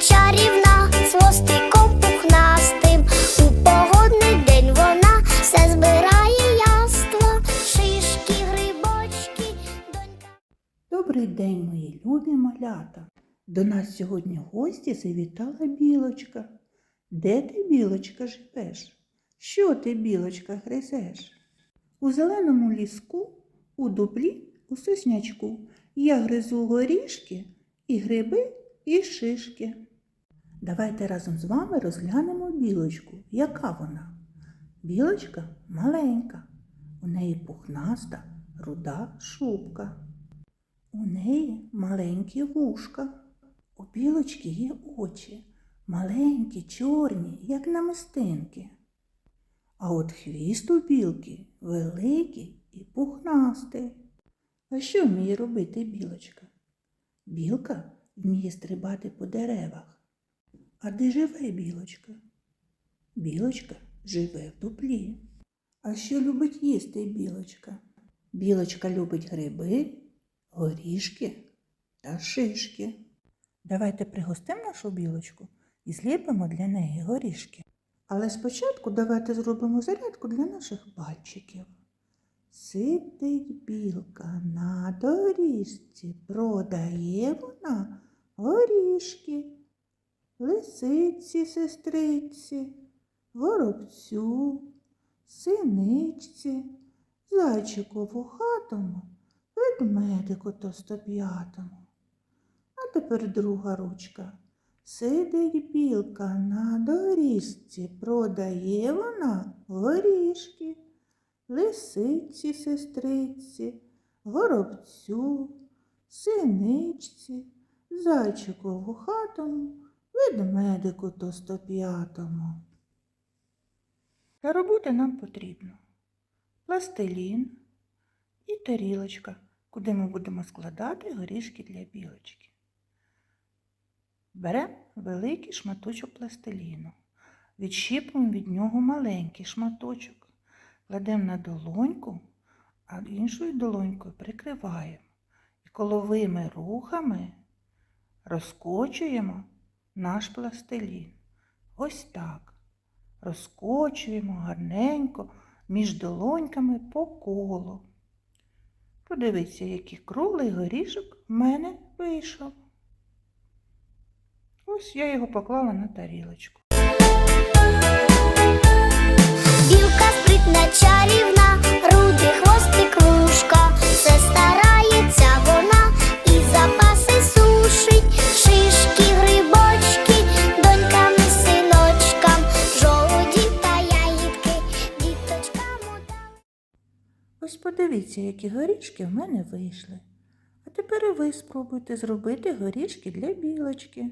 чарівна, з хвостиком пухнастим. У погодний день вона все збирає яство, шишки, грибочки, донька. Добрий день, мої любі малята. До нас сьогодні гості завітала білочка. Де ти, білочка, живеш? Що ти, білочка, гризеш? У зеленому ліску, у дуплі, у соснячку я гризу горішки і гриби, і шишки. Давайте разом з вами розглянемо білочку. Яка вона? Білочка маленька, у неї пухнаста, руда шубка. У неї маленькі вушка. У білочки є очі, маленькі, чорні, як намистинки. А от хвіст у білки великий і пухнастий. А що вміє робити білочка? Білка вміє стрибати по деревах. А де живе білочка? Білочка живе в дуплі. А що любить їсти білочка? Білочка любить гриби, горішки та шишки. Давайте пригостимо нашу білочку і зліпимо для неї горішки. Але спочатку давайте зробимо зарядку для наших пальчиків. Сидить білка на доріжці, продає вона горішки, лисиці, сестриці, горобцю, синичці, зайчику вухатому, ведмедику тостоп'ятому. А тепер друга ручка. Сидить білка на доріжці, продає вона горішки, лисиці, сестриці, горобцю, синичці, зайчику вухатому, ведмедику тостоп'ятому. Для роботи нам потрібно пластилін і тарілочка, куди ми будемо складати горішки для білочки. Беремо великий шматочок пластиліну, відщіпуємо від нього маленький шматочок, кладемо на долоньку, а іншою долонькою прикриваємо. І коловими рухами розкочуємо наш пластилін. Ось так. Розкочуємо гарненько між долоньками по колу. Подивіться, який круглий горішок в мене вийшов. Ось я його поклала на тарілочку. Ось подивіться, які горішки в мене вийшли. А тепер і ви спробуйте зробити горішки для білочки.